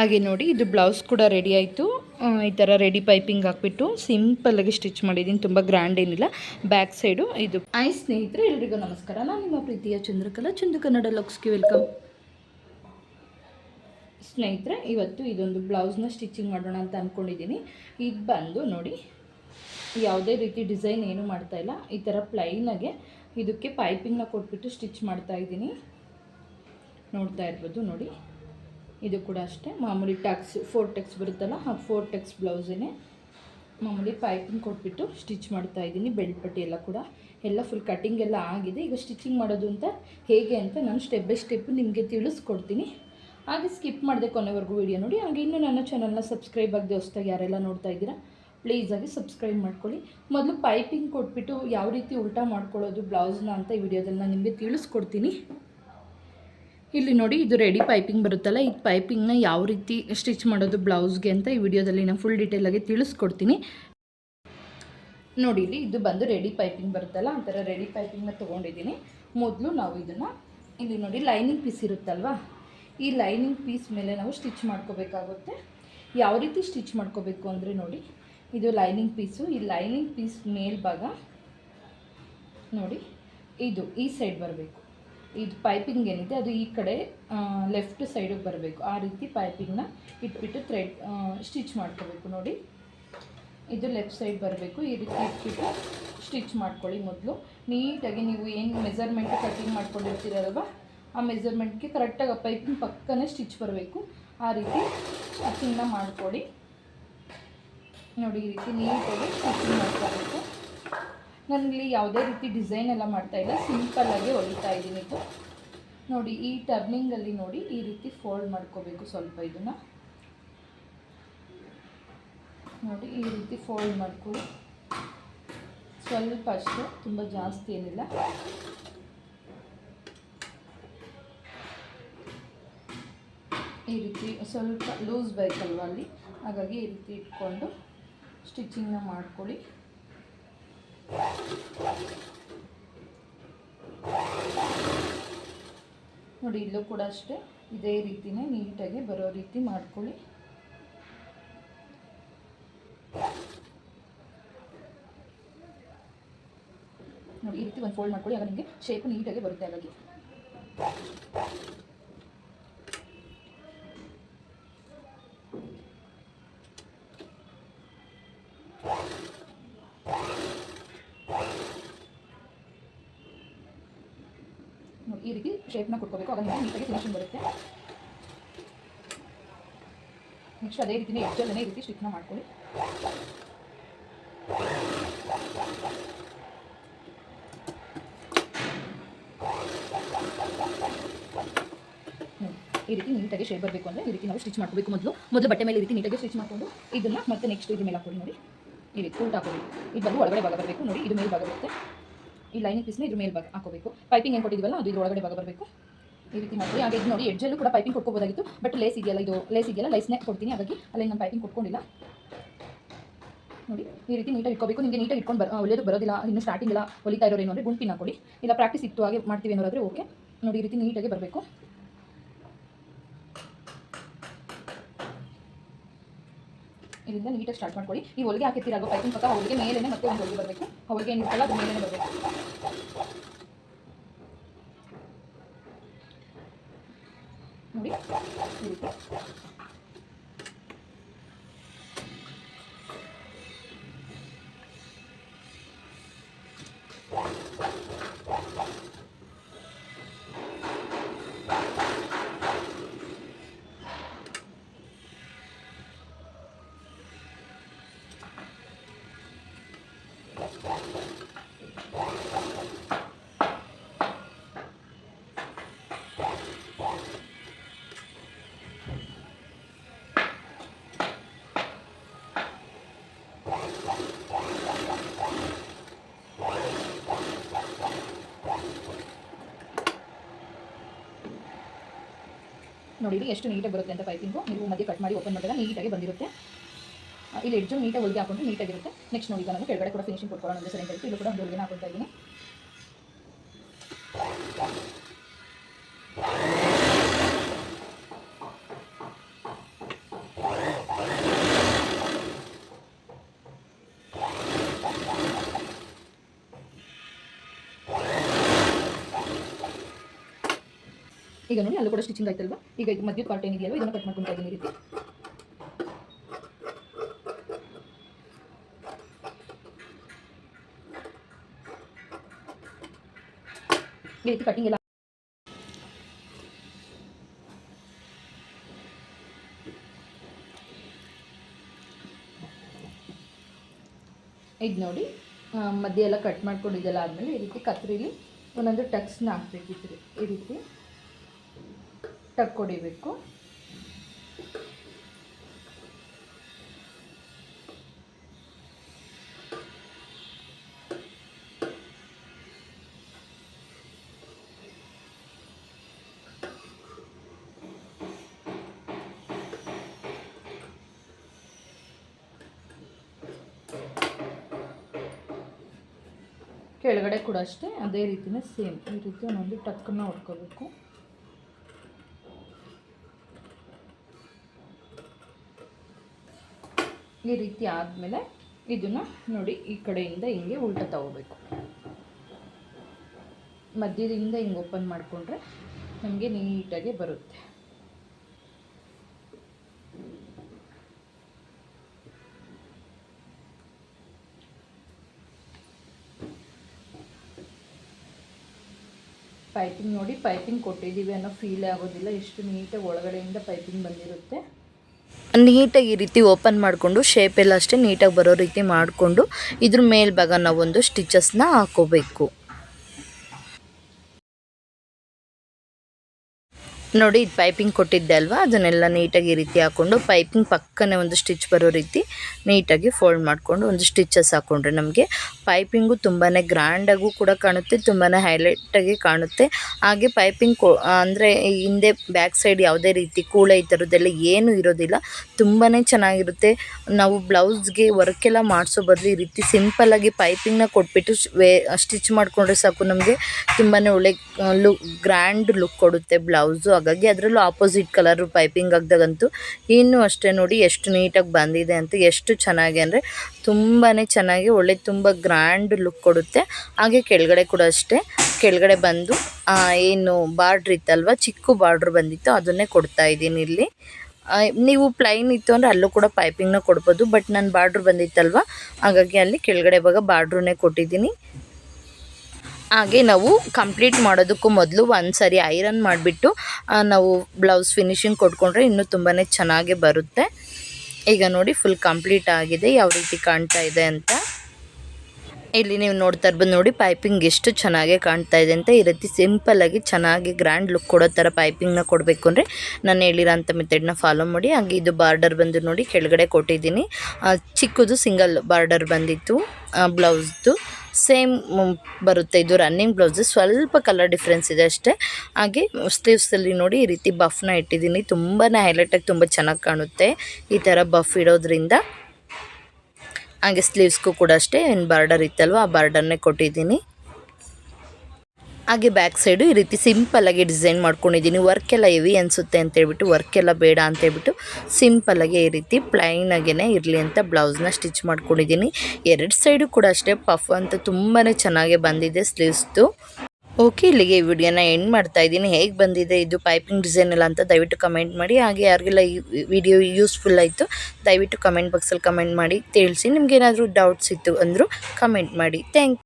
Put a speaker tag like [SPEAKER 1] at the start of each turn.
[SPEAKER 1] ಹಾಗೆ ನೋಡಿ, ಇದು ಬ್ಲೌಸ್ ಕೂಡ ರೆಡಿ ಆಯಿತು. ಈ ಥರ ರೆಡಿ ಪೈಪಿಂಗ್ ಹಾಕ್ಬಿಟ್ಟು ಸಿಂಪಲ್ಲಾಗಿ ಸ್ಟಿಚ್ ಮಾಡಿದ್ದೀನಿ. ತುಂಬ ಗ್ರ್ಯಾಂಡ್ ಏನಿಲ್ಲ. ಬ್ಯಾಕ್ ಸೈಡು ಇದು. ಆಯ್ ಸ್ನೇಹಿತರೆ, ಎಲ್ರಿಗೂ ನಮಸ್ಕಾರ. ನಾನು ನಿಮ್ಮ ಪ್ರೀತಿಯ ಚಂದ್ರಕಲಾ ಚಂದು ಕನ್ನಡ ಲಕ್ಸ್ಗೆ ವೆಲ್ಕಮ್ ಸ್ನೇಹಿತರೆ, ಇವತ್ತು ಇದೊಂದು ಬ್ಲೌಸ್ನ ಸ್ಟಿಚಿಂಗ್ ಮಾಡೋಣ ಅಂತ ಅಂದ್ಕೊಂಡಿದ್ದೀನಿ ಇದು ಬಂದು ನೋಡಿ, ಯಾವುದೇ ರೀತಿ ಡಿಸೈನ್ ಏನು ಮಾಡ್ತಾ ಇಲ್ಲ. ಈ ಥರ ಪ್ಲೈನಾಗೆ ಇದಕ್ಕೆ ಪೈಪಿಂಗ್ನ ಕೊಟ್ಬಿಟ್ಟು ಸ್ಟಿಚ್ ಮಾಡ್ತಾ ಇದ್ದೀನಿ. ನೋಡ್ತಾ ಇರ್ಬೋದು ನೋಡಿ. ಇದು ಕೂಡ ಅಷ್ಟೇ. ಮಾಮೂಲಿ ಟ್ಯಾಕ್ಸ್ ಫೋರ್ ಟೆಕ್ಸ್ ಬರುತ್ತಲ್ಲ, ಆ ಫೋರ್ ಟೆಕ್ಸ್ ಬ್ಲೌಸೇ ಮಾಮೂಲಿ ಪೈಪಿಂಗ್ ಕೊಟ್ಬಿಟ್ಟು ಸ್ಟಿಚ್ ಮಾಡ್ತಾ ಇದ್ದೀನಿ ಬೆಲ್ಟ್ ಪಟ್ಟಿ ಎಲ್ಲ ಕೂಡ. ಎಲ್ಲ ಫುಲ್ ಕಟಿಂಗ್ ಎಲ್ಲ ಆಗಿದೆ. ಈಗ ಸ್ಟಿಚಿಂಗ್ ಮಾಡೋದು ಅಂತ ಹೇಗೆ ಅಂತ ನಾನು ಸ್ಟೆಪ್ ಬೈ ಸ್ಟೆಪ್ ನಿಮಗೆ ತಿಳಿಸ್ಕೊಡ್ತೀನಿ. ಹಾಗೆ ಸ್ಕಿಪ್ ಮಾಡಿದೆ ಕೊನೆವರೆಗೂ ವೀಡಿಯೋ ನೋಡಿ. ಹಾಗೆ ಇನ್ನೂ ನನ್ನ ಚಾನಲ್ನ ಸಬ್ಸ್ಕ್ರೈಬ್ ಆಗದೆ ಹೊಸ್ದಾಗಿ ಯಾರೆಲ್ಲ ನೋಡ್ತಾ ಇದ್ದೀರಾ ಪ್ಲೀಸಾಗಿ ಸಬ್ಸ್ಕ್ರೈಬ್ ಮಾಡ್ಕೊಳ್ಳಿ. ಮೊದಲು ಪೈಪಿಂಗ್ ಕೊಟ್ಬಿಟ್ಟು ಯಾವ ರೀತಿ ಉಲ್ಟಾ ಮಾಡ್ಕೊಳ್ಳೋದು ಬ್ಲೌಸ್ನ ಅಂತ ಈ ವಿಡಿಯೋದಲ್ಲಿ ನಾನು ನಿಮಗೆ ತಿಳಿಸ್ಕೊಡ್ತೀನಿ. ಇಲ್ಲಿ ನೋಡಿ, ಇದು ರೆಡಿ ಪೈಪಿಂಗ್ ಬರುತ್ತಲ್ಲ, ಈ ಪೈಪಿಂಗ್ನ ಯಾವ ರೀತಿ ಸ್ಟಿಚ್ ಮಾಡೋದು ಬ್ಲೌಸ್ಗೆ ಅಂತ ಈ ವಿಡಿಯೋದಲ್ಲಿ ನಾನು ಫುಲ್ ಡೀಟೇಲಾಗಿ ತಿಳಿಸ್ಕೊಡ್ತೀನಿ. ನೋಡಿ, ಇಲ್ಲಿ ಇದು ಬಂದು ರೆಡಿ ಪೈಪಿಂಗ್ ಬರುತ್ತಲ್ಲ, ಆ ಥರ ರೆಡಿ ಪೈಪಿಂಗ್ನ ತೊಗೊಂಡಿದ್ದೀನಿ. ಮೊದಲು ನಾವು ಇದನ್ನು, ಇಲ್ಲಿ ನೋಡಿ ಲೈನಿಂಗ್ ಪೀಸ್ ಇರುತ್ತಲ್ವಾ, ಈ ಲೈನಿಂಗ್ ಪೀಸ್ ಮೇಲೆ ನಾವು ಸ್ಟಿಚ್ ಮಾಡ್ಕೋಬೇಕಾಗುತ್ತೆ. ಯಾವ ರೀತಿ ಸ್ಟಿಚ್ ಮಾಡ್ಕೋಬೇಕು ಅಂದರೆ ನೋಡಿ, ಇದು ಲೈನಿಂಗ್ ಪೀಸು ಈ ಲೈನಿಂಗ್ ಪೀಸ್ ಮೇಲ್ಭಾಗ, ನೋಡಿ, ಇದು ಈ ಸೈಡ್ ಬರಬೇಕು. ಇದು ಪೈಪಿಂಗ್ ಏನಿದೆ, ಅದು ಈ ಕಡೆ ಲೆಫ್ಟ್ ಸೈಡಿಗೆ ಬರಬೇಕು. ಆ ರೀತಿ ಪೈಪಿಂಗ್ನ ಇಟ್ಬಿಟ್ಟು ಥ್ರೆಡ್ ಸ್ಟಿಚ್ ಮಾಡ್ಕೋಬೇಕು ನೋಡಿ. ಇದು ಲೆಫ್ಟ್ ಸೈಡ್ ಬರಬೇಕು. ಈ ರೀತಿ ಇಟ್ಬಿಟ್ಟು ಸ್ಟಿಚ್ ಮಾಡ್ಕೊಳ್ಳಿ ಮೊದಲು. ನೀಟಾಗಿ ನೀವು ಏನು ಮೆಜರ್ಮೆಂಟ್ ಕಟಿಂಗ್ ಮಾಡ್ಕೊಂಡಿರ್ತೀರಲ್ವ, ಆ ಮೆಜರ್ಮೆಂಟ್ಗೆ ಕರೆಕ್ಟಾಗಿ ಪೈಪಿಂಗ್ ಪಕ್ಕನೇ ಸ್ಟಿಚ್ ಬರಬೇಕು. ಆ ರೀತಿ ಸ್ಟಿಚಿಂಗ್ನ ಮಾಡ್ಕೊಳ್ಳಿ. ನೋಡಿ ಈ ರೀತಿ ನೀಟಾಗಿ ಸ್ಟಿಚಿಂಗ್ ಮಾಡ್ಕೋಬೇಕು ನಾನಿಲ್ಲಿ ಯಾವುದೇ ರೀತಿ ಡಿಸೈನ್ ಎಲ್ಲ ಮಾಡ್ತಾ ಇಲ್ಲ. ಸಿಂಪಲ್ಲಾಗಿ ಹೊಲಿತಾ ಇದ್ದೀನಿ ಇದು. ನೋಡಿ, ಈ ಟರ್ನಿಂಗಲ್ಲಿ ನೋಡಿ, ಈ ರೀತಿ ಫೋಲ್ಡ್ ಮಾಡ್ಕೋಬೇಕು ಸ್ವಲ್ಪ ಇದನ್ನು. ನೋಡಿ, ಈ ರೀತಿ ಫೋಲ್ಡ್ ಮಾಡ್ಕೊಳ್ಳಿ. ಸ್ವಲ್ಪ ಅಷ್ಟೇ, ತುಂಬ ಜಾಸ್ತಿ ಏನಿಲ್ಲ. ಈ ರೀತಿ ಸ್ವಲ್ಪ ಲೂಸ್ ಬೇಕಲ್ವ ಅಲ್ಲಿ? ಹಾಗಾಗಿ ಈ ರೀತಿ ಇಟ್ಕೊಂಡು ಸ್ಟಿಚಿಂಗ್ನ ಮಾಡ್ಕೊಳ್ಳಿ. ನೋಡಿ, ಇಲ್ಲೂ ಕೂಡ ಅಷ್ಟೇ. ಇದೇ ರೀತಿನೇ ನೀಟಾಗಿ ಬರೋ ರೀತಿ ಮಾಡ್ಕೊಳ್ಳಿ. ನೋಡಿ, ಈ ರೀತಿ ಒಂದು ಫೋಲ್ಡ್ ಮಾಡ್ಕೊಳ್ಳಿ, ಆಗ ನಿಮಗೆ ಶೇಪ್ ನೀಟಾಗಿ ಬರುತ್ತೆ ಹಾಗಾಗಿ ಈ ರೀತಿ ಶೇಪ್ನ ಕೊಟ್ಕೋಬೇಕು. ಅದನ್ನು ನೀಟಾಗಿ ಫಿನಿಶಿಂಗ್ ಬರುತ್ತೆ. ನೆಕ್ಸ್ಟ್ ಅದೇ ರೀತಿನೇ ಎಡ್ಜಲ್ಲೇ ಈ ರೀತಿ ಸ್ಟಿಚ್ನ ಮಾಡ್ಕೊಳ್ಳಿ. ಈ ರೀತಿ ನೀಟಾಗಿ ಶೇಪ್ ಬರಬೇಕು ಅಂದರೆ ಈ ರೀತಿ ನಾವು ಸ್ಟಿಚ್ ಮಾಡ್ಕೋಬೇಕು ಮೊದಲು. ಮೊದಲು ಬಟ್ಟೆ ಮೇಲೆ ಈ ರೀತಿ ನೀಟಾಗಿ ಸ್ಟಿಚ್ ಮಾಡಿಕೊಂಡು ಇದನ್ನು ಮತ್ತೆ ನೆಕ್ಸ್ಟ್ ಇದ್ರ ಮೇಲೆ ಹಾಕೊಳ್ಳಿ ನೋಡಿ. ಈ ರೀತಿ ಉಲ್ಟಾ ಹಾಕೊಳ್ಳಿ ಇದು ಬಂದು ಒಳಗಡೆ ಭಾಗ ಬರಬೇಕು ನೋಡಿ. ಇದು ಮೇಲೆ ಭಾಗ ಬರುತ್ತೆ. ಈ ಲೈನಿಂಗ್ ಪೀಸ್ನ ಇದ್ರ ಮೇಲೆ ಭಾಗ ಹಾಕೋಬೇಕು. ಪೈಪಿಂಗ್ ಏನು ಕೊಟ್ಟಿದ್ದೀವಲ್ಲ ಅದು ಇದ್ರ ಒಳಗಡೆ ಭಾಗ ಬರಬೇಕು. ಈ ರೀತಿ ಮಾಡಿ ಹಾಗೆ ಇದು ನೋಡಿ ಎಡ್ಜಲ್ಲೂ ಕೂಡ ಪೈಪಿಂಗ್ ಕೊಟ್ಕೋಬೋದಾಗಿತ್ತು. ಬಟ್ ಲೇಸ್ ಇದೆಯಲ್ಲ, ಇದು ಲೇಸ್ ಇದೆಯಲ್ಲ ಲೈಸ್ನೇ ಕೊಡ್ತೀನಿ. ಹಾಗಾಗಿ ಅಲ್ಲಿ ನಾನು ಪೈಪಿಂಗ್ ಕೊಟ್ಕೊಂಡಿಲ್ಲ. ನೋಡಿ, ಈ ರೀತಿ ನೀಟಾಗಿ ಇಟ್ಕೋಬೇಕು. ನಿಮಗೆ ನೀಟಾಗಿ ಇಟ್ಕೊಂಡು ಬರ ಒಳ್ಳೆಯದು ಬರೋದಿಲ್ಲ, ಇನ್ನು ಸ್ಟಾರ್ಟಿಂಗ್ ಎಲ್ಲ ಹೊಲಿತಾ ಇರೋರು ಏನು ಅಂದರೆ ಗುಂಪಿನ ಕೊಡಿ ಇಲ್ಲ ಪ್ರಾಕ್ಟೀಸ್ ಇತ್ತು ಹಾಗೆ ಮಾಡ್ತೀವಿ ಅನ್ನೋದಾದರೆ ಓಕೆ ನೋಡಿ, ಈ ರೀತಿ ನೀಟಾಗಿ ಬರಬೇಕು. ಇದರಿಂದ ನೀಟಾಗಿ ಸ್ಟಾರ್ಟ್ ಮಾಡ್ಕೊಳ್ಳಿ. ಈ ಹೊಲಿಗೆ ಹಾಕಿರ್ತೀರಾಗೋ ಪೈಪಿಂಗ್ ಪಕ್ಕ? ಹೋಳಿಗೆ ಮೇಲೇ ಮತ್ತೆ ಒಂದು ಹೋಳಿಗೆ ಬರಬೇಕು. ಹೋಳಿಗೆ ಏನಿರ್ತಲ್ಲ ಅದು ಮೇಲೇ ಬರಬೇಕು. ನೋಡಿ ನೋಡಿ ಇಲ್ಲಿ ಎಷ್ಟು ನೀಟಾಗಿ ಬರುತ್ತೆ ಅಂತ ಪೈಪಿಂಗು ನೀವು ಮಧ್ಯೆ ಕಟ್ ಮಾಡಿ ಓಪನ್ ಮಾಡಿದಾಗ ನೀಟಾಗಿ ಬಂದಿರುತ್ತೆ. ಇಲ್ಲಿ ಎಡ್ಜು ನೀಟಾಗಿ ಹೊಲಿಗೆ ಹಾಕೊಂಡು ನೀಟಾಗಿರುತ್ತೆ ನೆಕ್ಸ್ಟ್ ನೋಡಿ ನಾನು ಕೆಳಗಡೆ ಕೂಡ ಫಿನಿಶಿಂಗ್ ಕೊಟ್ಕೊಳ್ಳೋಣ ಸರಿ ಇದು ಕೂಡ ಒಂದು ಹೊಲಿಗೆ ಹಾಕೊಳ್ತಾ ಇದ್ದೀನಿ. ಈಗ ನೋಡಿ, ಅಲ್ಲೂ ಕೂಡ ಸ್ಟಿಚಿಂಗ್ ಆಯ್ತಲ್ವಾ? ಈಗ ಇದು ಮಧ್ಯ ಪಾರ್ಟ್ ಏನಿದೆಯಲ್ವ? ಇದನ್ನು ಕಟ್ ಮಾಡ್ಕೊತಾ ಇದ್ದೀನಿ ರೀತಿ. ಈ ರೀತಿ ಕಟಿಂಗ್ ಎಲ್ಲ ಇದು ನೋಡಿ ಮಧ್ಯ ಎಲ್ಲ ಕಟ್ ಮಾಡ್ಕೊಂಡಿದ್ದೆಲ್ಲ ಆದಮೇಲೆ ಈ ರೀತಿ ಕತ್ರಿಲಿ ಒಂದೊಂದು ಟಕ್ಸ್ನ ಹಾಕ್ಬೇಕಿತ್ತು. ಈ ರೀತಿ ಟಕ್ ಹೊಡಿಬೇಕು ಕೆಳಗಡೆ ಕೂಡ ಅಷ್ಟೇ ಅದೇ ರೀತಿನೇ ಸೇಮ್. ಈ ರೀತಿ ಒಂದೊಂದು ಟಕ್ಕನ್ನ ಹೊಡ್ಕೋಬೇಕು. ಈ ರೀತಿ ಆದಮೇಲೆ ಇದನ್ನು ನೋಡಿ ಈ ಕಡೆಯಿಂದ ಹಿಂಗೆ ಉಲ್ಟ ತಗೋಬೇಕು. ಮಧ್ಯದಿಂದ ಹಿಂಗೆ ಓಪನ್ ಮಾಡಿಕೊಂಡ್ರೆ ನಮಗೆ ನೀಟಾಗಿ ಬರುತ್ತೆ. ಪೈಪಿಂಗ್ ನೋಡಿ ಪೈಪಿಂಗ್ ಕೊಟ್ಟಿದ್ದೀವಿ ಅನ್ನೋ ಫೀಲ್ ಆಗೋದಿಲ್ಲ. ಎಷ್ಟು ನೀಟಾಗಿ ಒಳಗಡೆಯಿಂದ ಪೈಪಿಂಗ್ ಬಂದಿರುತ್ತೆ.
[SPEAKER 2] ನೀಟಾಗಿ ಈ ರೀತಿ ಓಪನ್ ಮಾಡಿಕೊಂಡು ಶೇಪ್ ಎಲ್ಲ ಅಷ್ಟೇ ನೀಟಾಗಿ ಬರೋ ರೀತಿ ಮಾಡಿಕೊಂಡು ಇದ್ರ ಮೇಲ್ಭಾಗ ನಾವೊಂದು ಸ್ಟಿಚಸ್ನ ಹಾಕೋಬೇಕು. ನೋಡಿ, ಇದು ಪೈಪಿಂಗ್ ಕೊಟ್ಟಿದ್ದೆ ಅಲ್ವಾ? ಅದನ್ನೆಲ್ಲ ನೀಟಾಗಿ ಈ ರೀತಿ ಹಾಕ್ಕೊಂಡು ಪೈಪಿಂಗ್ ಪಕ್ಕನೆ ಒಂದು ಸ್ಟಿಚ್ ಬರೋ ರೀತಿ ನೀಟಾಗಿ ಫೋಲ್ಡ್ ಮಾಡಿಕೊಂಡು ಒಂದು ಸ್ಟಿಚಸ್ ಹಾಕ್ಕೊಂಡ್ರೆ ನಮಗೆ ಪೈಪಿಂಗು ತುಂಬಾ ಗ್ರ್ಯಾಂಡಾಗೂ ಕೂಡ ಕಾಣುತ್ತೆ ತುಂಬಾ ಹೈಲೈಟಾಗಿ ಕಾಣುತ್ತೆ. ಹಾಗೆ ಪೈಪಿಂಗ್ ಕೊ ಅಂದರೆ ಹಿಂದೆ ಬ್ಯಾಕ್ ಸೈಡ್ ಯಾವುದೇ ರೀತಿ ಕೂಳ ಈ ಥರದ್ದೆಲ್ಲ ಏನೂ ಇರೋದಿಲ್ಲ ತುಂಬಾ ಚೆನ್ನಾಗಿರುತ್ತೆ. ನಾವು ಬ್ಲೌಸ್ಗೆ ವರ್ಕೆಲ್ಲ ಮಾಡಿಸೋ ಬದಲು ಈ ರೀತಿ ಸಿಂಪಲ್ಲಾಗಿ ಪೈಪಿಂಗ್ನ ಕೊಟ್ಬಿಟ್ಟು ವೇ ಸ್ಟಿಚ್ ಮಾಡಿಕೊಂಡ್ರೆ ಸಾಕು ನಮಗೆ ತುಂಬಾ ಒಳ್ಳೆ ಲುಕ್ ಗ್ರ್ಯಾಂಡ್ ಲುಕ್ ಕೊಡುತ್ತೆ ಬ್ಲೌಸು ಹಾಗಾಗಿ ಅದರಲ್ಲೂ ಆಪೋಸಿಟ್ ಕಲರು ಪೈಪಿಂಗ್ ಹಾಕ್ದಾಗಂತೂ ಇನ್ನೂ ಅಷ್ಟೇ ನೋಡಿ ಎಷ್ಟು ನೀಟಾಗಿ ಬಂದಿದೆ ಅಂತ, ಎಷ್ಟು ಚೆನ್ನಾಗಿ ಅಂದರೆ ತುಂಬಾ ಚೆನ್ನಾಗಿ ಒಳ್ಳೆ ತುಂಬ ಗ್ರ್ಯಾಂಡ್ ಲುಕ್ ಕೊಡುತ್ತೆ. ಹಾಗೆ ಕೆಳಗಡೆ ಕೂಡ ಅಷ್ಟೇ. ಕೆಳಗಡೆ ಬಂದು ಏನು ಬಾರ್ಡ್ರ್ ಇತ್ತಲ್ವ, ಚಿಕ್ಕ ಬಾರ್ಡ್ರ್ ಬಂದಿತ್ತು, ಅದನ್ನೇ ಕೊಡ್ತಾ ಇದ್ದೀನಿ ಇಲ್ಲಿ. ನೀವು ಪ್ಲೈನ್ ಇತ್ತು ಅಂದರೆ ಅಲ್ಲೂ ಕೂಡ ಪೈಪಿಂಗ್ನ ಕೊಡ್ಬೋದು ಬಟ್ ನಾನು ಬಾರ್ಡ್ರ್ ಬಂದಿತ್ತಲ್ವ, ಹಾಗಾಗಿ ಅಲ್ಲಿ ಕೆಳಗಡೆ ಇವಾಗ ಬಾರ್ಡ್ರನ್ನೇ ಕೊಟ್ಟಿದ್ದೀನಿ. ಹಾಗೆ ನಾವು ಕಂಪ್ಲೀಟ್ ಮಾಡೋದಕ್ಕೂ ಮೊದಲು ಒಂದು ಸರಿ ಐರನ್ ಮಾಡಿಬಿಟ್ಟು ನಾವು ಬ್ಲೌಸ್ ಫಿನಿಶಿಂಗ್ ಕೊಟ್ಕೊಂಡ್ರೆ ಇನ್ನೂ ತುಂಬಾ ಚೆನ್ನಾಗೇ ಬರುತ್ತೆ. ಈಗ ನೋಡಿ ಫುಲ್ ಕಂಪ್ಲೀಟ್ ಆಗಿದೆ, ಯಾವ ರೀತಿ ಕಾಣ್ತಾ ಇದೆ ಅಂತ. ಇಲ್ಲಿ ನೀವು ನೋಡ್ತಾ ಇರ್ಬೋದು ನೋಡಿ ಪೈಪಿಂಗ್ ಎಷ್ಟು ಚೆನ್ನಾಗಿ ಕಾಣ್ತಾ ಇದೆ ಅಂತ. ಈ ರೀತಿ ಸಿಂಪಲ್ಲಾಗಿ ಚೆನ್ನಾಗಿ ಗ್ರ್ಯಾಂಡ್ ಲುಕ್ ಕೊಡೋ ಥರ ಪೈಪಿಂಗ್ನ ಕೊಡಬೇಕು ಅಂದರೆ ನಾನು ಹೇಳಿರೋಂಥ ಮೆಥಡ್ನ ಫಾಲೋ ಮಾಡಿ. ಹಾಗೆ ಇದು ಬಾರ್ಡರ್ ಬಂದು ನೋಡಿ, ಕೆಳಗಡೆ ಕೊಟ್ಟಿದ್ದೀನಿ. ಚಿಕ್ಕದು ಸಿಂಗಲ್ ಬಾರ್ಡರ್ ಬಂದಿತ್ತು ಬ್ಲೌಸ್ದು ಸೇಮ್ ಬರುತ್ತೆ ಇದು ರನ್ನಿಂಗ್ ಬ್ಲೌಸು ಸ್ವಲ್ಪ ಕಲರ್ ಡಿಫ್ರೆನ್ಸ್ ಇದೆ ಅಷ್ಟೇ. ಹಾಗೆ ಸ್ಲೀವ್ಸಲ್ಲಿ ನೋಡಿ ಈ ರೀತಿ ಬಫ್ನ ಇಟ್ಟಿದ್ದೀನಿ. ತುಂಬಾ ಹೈಲೈಟಾಗಿ ತುಂಬ ಚೆನ್ನಾಗಿ ಕಾಣುತ್ತೆ ಈ ಥರ ಬಫ್ ಇಡೋದ್ರಿಂದ. ಹಾಗೆ ಸ್ಲೀವ್ಸ್ಗೂ ಕೂಡ ಅಷ್ಟೇ ಏನು ಬಾರ್ಡರ್ ಇತ್ತಲ್ವ? ಆ ಬಾರ್ಡರ್ನೇ ಕೊಟ್ಟಿದ್ದೀನಿ. ಹಾಗೆ ಬ್ಯಾಕ್ ಸೈಡು ಈ ರೀತಿ ಸಿಂಪಲ್ಲಾಗಿ ಡಿಸೈನ್ ಮಾಡ್ಕೊಂಡಿದ್ದೀನಿ. ವರ್ಕ್ ಎಲ್ಲ ಹೆವಿ ಅನಿಸುತ್ತೆ ಅಂತೇಳ್ಬಿಟ್ಟು ಎಲ್ಲ ಬೇಡ ಅಂತೇಳ್ಬಿಟ್ಟು ಸಿಂಪಲ್ಲಾಗಿ ಈ ರೀತಿ ಪ್ಲೈನಾಗೇ ಇರಲಿ ಅಂತ ಬ್ಲೌಸ್ನ ಸ್ಟಿಚ್ ಮಾಡ್ಕೊಂಡಿದ್ದೀನಿ. ಎರಡು ಸೈಡು ಕೂಡ ಅಷ್ಟೇ ಪಫ್ ಅಂತ ತುಂಬಾ ಚೆನ್ನಾಗಿ ಬಂದಿದೆ ಸ್ಲೀವ್ಸ್ದು ಓಕೆ ಇಲ್ಲಿಗೆ ಈ ವಿಡಿಯೋನ ಎಂಡ್ ಮಾಡ್ತಾ ಇದ್ದೀನಿ. ಹೇಗೆ ಬಂದಿದೆ ಇದು ಪೈಪಿಂಗ್ ಡಿಸೈನ್ ಎಲ್ಲ ಅಂತ ದಯವಿಟ್ಟು ಕಮೆಂಟ್ ಮಾಡಿ. ಹಾಗೆ ಯಾರಿಗೆಲ್ಲ ಈ ವಿಡಿಯೋ ಯೂಸ್ಫುಲ್ ಆಯಿತು, ದಯವಿಟ್ಟು ಕಮೆಂಟ್ ಬಾಕ್ಸಲ್ಲಿ ಕಮೆಂಟ್ ಮಾಡಿ. ತಿಳಿಸಿ ನಿಮ್ಗೇನಾದರೂ ಡೌಟ್ಸ್ ಇತ್ತು ಅಂದರೂ ಕಮೆಂಟ್ ಮಾಡಿ. ಥ್ಯಾಂಕ್